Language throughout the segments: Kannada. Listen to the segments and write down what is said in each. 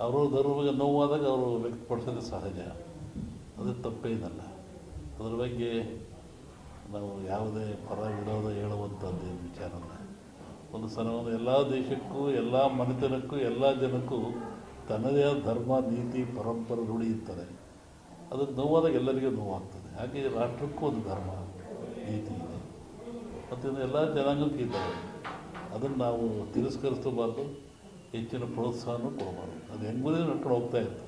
ಅವರು ಧರ್ಮಕ್ಕೆ ನೋವಾದಾಗ ಅವರು ವ್ಯಕ್ತಪಡಿಸೋದು ಸಹಜ. ಅದು ತಪ್ಪೇನಲ್ಲ. ಅದ್ರ ಬಗ್ಗೆ ನಾವು ಯಾವುದೇ ಪರ ವಿರೋಧ ಹೇಳುವಂಥದ್ದು ವಿಚಾರ ಅಲ್ಲ. ಒಂದು ಸಲ ಒಂದು ಎಲ್ಲ ದೇಶಕ್ಕೂ, ಎಲ್ಲ ಮನೆತನಕ್ಕೂ, ಎಲ್ಲ ಜನಕ್ಕೂ ತನ್ನದೇ ಆದ ಧರ್ಮ, ನೀತಿ, ಪರಂಪರೆ ರೂಢಿ ಇರ್ತದೆ. ಅದು ನೋವಾದಾಗ ಎಲ್ಲರಿಗೂ ನೋವಾಗ್ತದೆ. ಹಾಗೆ ರಾಷ್ಟ್ರಕ್ಕೂ ಒಂದು ಧರ್ಮ, ನೀತಿ ಇದೆ. ಮತ್ತು ಎಲ್ಲ ಜನಾಂಗಕ್ಕೂ ಇದ್ದಾವೆ. ಅದನ್ನು ನಾವು ತಿರಸ್ಕರಿಸಬಾರ್ದು ಹೆಚ್ಚಿನ ಪ್ರೋತ್ಸಾಹನೂ ಕೊಡಬಾರ್ದು. ಅದು ಎಂಬುದೇ ನಡ್ಕೊಂಡು ಹೋಗ್ತಾ ಇರ್ತದೆ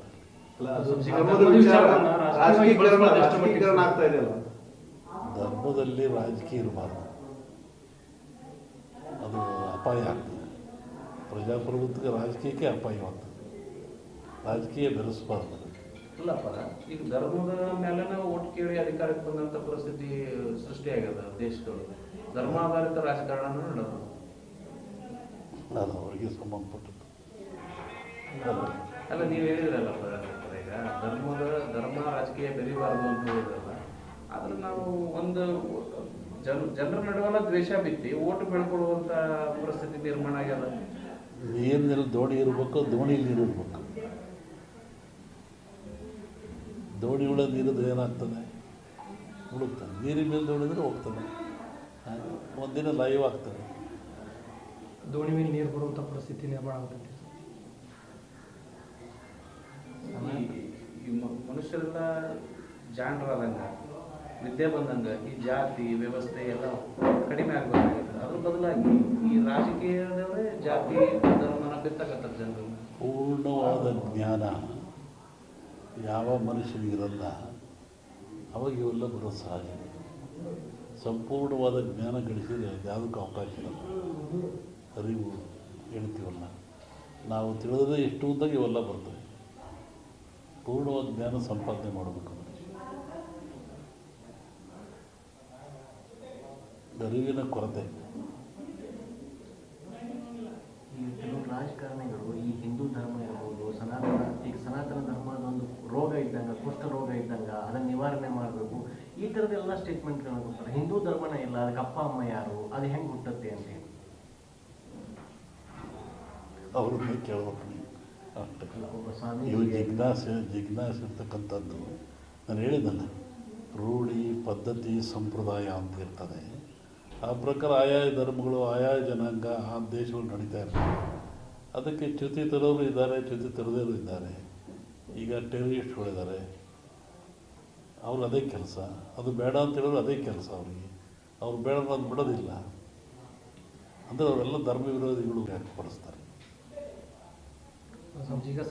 ಧರ್ಮದಲ್ಲಿ ರಾಜಕೀಯ ಇರಬಾರ್ದು. ಅದು ಅಪಾಯ ಆಗ್ತದೆ. ಪ್ರಜಾಪ್ರಭುತ್ವಕ್ಕೆ ರಾಜಕೀಯಕ್ಕೆ ಅಪಾಯವಾಗ್ತದೆ ರಾಜಕೀಯ ಬೆರೆಸಬಾರ್ದು ಇಲ್ಲಪ್ಪ ಈಗ ಧರ್ಮದ ಮೇಲೆ ಓಟ್ ಕೇಳಿ ಅಧಿಕಾರಕ್ಕೆ ಬಂದಂತ ಪರಿಸ್ಥಿತಿ ಸೃಷ್ಟಿಯಾಗ್ಯದ ದೇಶದೊಳಗೆ. ಧರ್ಮಾಧಾರಿತ ರಾಜಕಾರಣ ನಡೆದು ಅದು ಅವರಿಗೆ ಸಂಬಂಧಪಟ್ಟದ್ದು. ಅಲ್ಲ ನೀವು ಹೇಳಿದ್ರಲ್ಲ ಈಗ ಧರ್ಮದ ಧರ್ಮ ರಾಜಕೀಯ ಬೆರಿಬಾರದು ಅಂತ ಹೇಳಿದ್ರಲ್ಲ ಆದ್ರೆ ನಾವು ಒಂದು ಜನ ಜನರ ನಡುವಲ್ಲ ದ್ವೇಷ ಬಿತ್ತಿ ಓಟು ಬೆಳ್ಕೊಳ್ಳುವಂತ ಪರಿಸ್ಥಿತಿ ನಿರ್ಮಾಣ ಆಗ್ಯದ? ನೀರಿನಲ್ಲಿ ದೋಣಿ ಇರಬೇಕು ದೋಣಿ ನೀರು ಇರಬೇಕು. ದೋಣಿ ಉಳ ನೀರಿದ್ರೆ ಏನಾಗ್ತದೆ? ಮುಳುಗ್ತಾನೆ ನೀರಿನ ಮೇಲೆ ದೋಣಿದ್ರೆ ಹೋಗ್ತಾನೆ ಹಾಗೆ ಒಂದಿನ ಲೈವ್ ಆಗ್ತದೆ. ದೋಣಿ ಮೇಲೆ ನೀರು ಬರುವಂಥ ಪರಿಸ್ಥಿತಿ ನಿರ್ಮಾಣ ಆಗುತ್ತೆ ಮನುಷ್ಯರೆಲ್ಲ ಜಾಣರಾದಂಗ ವಿದ್ಯೆ ಬಂದಂಗ ಈ ಜಾತಿ ವ್ಯವಸ್ಥೆ ಎಲ್ಲ ಕಡಿಮೆ ಆಗ್ಬೇಕಾಗಿತ್ತು. ಅದ್ರ ಬದಲಾಗಿ ಈ ರಾಜಕೀಯದವರೇ ಜಾತಿ ಧರ್ಮನ ಬಿತ್ತಕ್ಕಂಥ ಜನರು. ಪೂರ್ಣವಾದ ಜ್ಞಾನ ಯಾವ ಮನುಷ್ಯನಿಗಿರಲ್ಲ ಅವಾಗ ಇವೆಲ್ಲ ಬರೋ ಸಹಜ. ಸಂಪೂರ್ಣವಾದ ಜ್ಞಾನ ಗಳಿಸಿದ್ರೆ ಯಾವುದಕ್ಕೂ ಅವಕಾಶ ಇರಲ್ಲ ಅರಿವು ಹೇಳ್ತೀವಲ್ಲ ನಾವು ತಿಳಿದ್ರೆ ಎಷ್ಟು ಅಂದಾಗ ಇವೆಲ್ಲ ಬರ್ತವೆ ಪೂರ್ಣವಾದ ಜ್ಞಾನ ಸಂಪಾದನೆ ಮಾಡಬೇಕು ಅರಿವಿನ ಕೊರತೆ. ಕೆಲವು ರಾಜಕಾರಣಿಗಳು ಈ ಹಿಂದೂ ಧರ್ಮ ಇರ್ಬೋದು, ಸನಾತನ, ಈಗ ಸನಾತನ ಧರ್ಮದ ಒಂದು ರೋಗ ಇದ್ದಂಗ, ಕುಷ್ಠ ರೋಗ ಇದ್ದಂಗ ಅದನ್ನ ನಿವಾರಣೆ ಮಾಡಬೇಕು. ಈ ಥರದ್ದೆಲ್ಲ ಸ್ಟೇಟ್ಮೆಂಟ್ಗಳನ್ನ ಕೊಡ್ತಾರೆ. ಹಿಂದೂ ಧರ್ಮನೇ ಇಲ್ಲ, ಅದಕ್ಕೆ ಅಪ್ಪ, ಅಮ್ಮ ಯಾರು, ಅದು ಹೆಂಗೆ ಹುಟ್ಟುತ್ತೆ ಅಂತ ಹೇಳಿ. ಅವ್ರನ್ನೇ ಕೇಳಬೇಕು ನೀವು ಇವು ಜಿಜ್ಞಾಸೆ ಜಿಜ್ಞಾಸೆ ಇರ್ತಕ್ಕಂಥದ್ದು. ನಾನು ಹೇಳಿದ್ದಲ್ಲ ರೂಢಿ ಪದ್ಧತಿ ಸಂಪ್ರದಾಯ ಅಂತ ಇರ್ತದೆ. ಆ ಪ್ರಕಾರ ಆಯಾ ಧರ್ಮಗಳು ಆಯಾ ಜನಾಂಗ ಆ ದೇಶಗಳು ನಡೀತಾ ಇರ್ತವೆ ಅದಕ್ಕೆ ಚ್ಯುತಿ ತರೋರು ಇದ್ದಾರೆ ಚ್ಯುತಿ ತರದೇರು ಇದ್ದಾರೆ. ಈಗ ಟೆರರಿಸ್ಟ್ಗಳಿದ್ದಾರೆ ಅವ್ರು ಅದೇ ಕೆಲಸ. ಅದು ಬೇಡ ಅಂತ ಹೇಳಿದ್ರು ಅದೇ ಕೆಲಸ ಅವರಿಗೆ. ಅವ್ರು ಬೇಡ ಅಂತ ಬಿಡೋದಿಲ್ಲ ಅಂದರೆ ಅವರೆಲ್ಲ ಧರ್ಮ ವಿರೋಧಿಗಳು ವ್ಯಕ್ತಪಡಿಸ್ತಾರೆ. ಸ್ವಾಮೀಜಿ, ಈಗ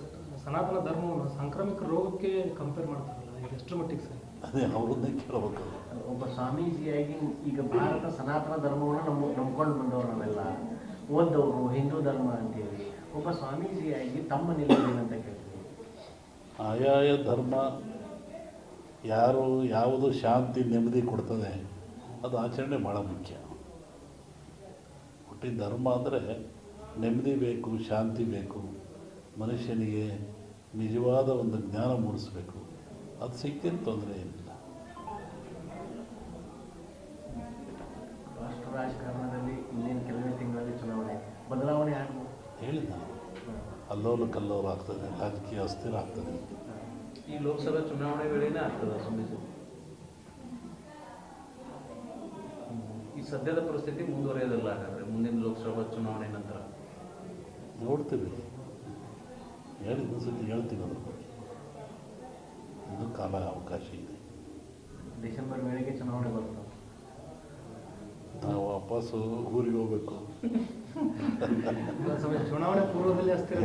ಸನಾತನ ಧರ್ಮವನ್ನು ಸಾಂಕ್ರಾಮಿಕ ರೋಗಕ್ಕೆ ಕಂಪೇರ್ ಮಾಡ್ತಾರಲ್ಲ ಈಗ ಎಷ್ಟು ಮಟ್ಟಿಗೆ ಸರ್? ಅದೇ ಅವ್ರನ್ನೇ ಕೇಳಬೇಕು. ಒಬ್ಬ ಸ್ವಾಮೀಜಿಯಾಗಿ ಈಗ ಭಾರತ ಸನಾತನ ಧರ್ಮವನ್ನು ನಮ್ಮ ನಂಬ್ಕೊಂಡು ಬಂದವರು ನಾವೆಲ್ಲ ಓದ್ದವರು ಹಿಂದೂ ಧರ್ಮ ಅಂತೇಳಿ ಒಬ್ಬ ಸ್ವಾಮೀಜಿಯಾಗಿ ತಮ್ಮ ನಿಲುವೇನಂತ ಕೇಳ್ತೀವಿ ಆಯಾಯ ಧರ್ಮ ಯಾರು ಯಾವುದು ಶಾಂತಿ ನೆಮ್ಮದಿ ಕೊಡ್ತದೆ ಅದು ಆಚರಣೆ ಭಾಳ ಮುಖ್ಯ. ಹುಟ್ಟಿದ ಧರ್ಮ ಅಂದರೆ ನೆಮ್ಮದಿ ಬೇಕು ಶಾಂತಿ ಬೇಕು. ಮನುಷ್ಯನಿಗೆ ನಿಜವಾದ ಒಂದು ಜ್ಞಾನ ಮೂಡಿಸಬೇಕು. ಅದು ಸಿಕ್ಕಿನ ತೊಂದರೆ ಏನಿಲ್ಲ. ರಾಷ್ಟ್ರ ರಾಜಕಾರಣದಲ್ಲಿ ಇನ್ನೇನು ಕೆಲವೇ ತಿಂಗಳಲ್ಲಿ ಚುನಾವಣೆ ಬದಲಾವಣೆ ಆಗ್ಬೋದು. ಹೇಳಿದ ಅಲ್ಲೋಲ ಕಲ್ಲೋಲು ಆಗ್ತದೆ ರಾಜಕೀಯ ಅಸ್ಥಿರ ಆಗ್ತದೆ. ಈ ಲೋಕಸಭಾ ಚುನಾವಣೆ ವೇಳೆನೇ ಆಗ್ತದ ಸುಮ್ಮನೆ ಈ ಸದ್ಯದ ಪರಿಸ್ಥಿತಿ ಮುಂದುವರೆಯೋದಿಲ್ಲ ಹಾಗಾದ್ರೆ ಮುಂದಿನ ಲೋಕಸಭಾ ಚುನಾವಣೆ ನಂತರ? ನೋಡ್ತೀವಿ. ಹೇಳಿ ಇನ್ನೊಂದ್ಸತಿ ಹೇಳ್ತೀವಿ ಅದ್ರ ಬಗ್ಗೆ ಇನ್ನೂ ಕಾಲ ಅವಕಾಶ ಇದೆ. ಡಿಸೆಂಬರ್ ವೇಳೆಗೆ ಚುನಾವಣೆ ಬರ್ತದೆ ನಾವು ವಾಪಸ್ಸು ಊರಿಗೆ ಹೋಗ್ಬೇಕು. ಚುನಾವಣೆ ಪೂರ್ವದಲ್ಲಿ ಅಷ್ಟೇ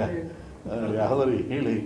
ಯಾವ್ದಾರು ಹೇಳಿ.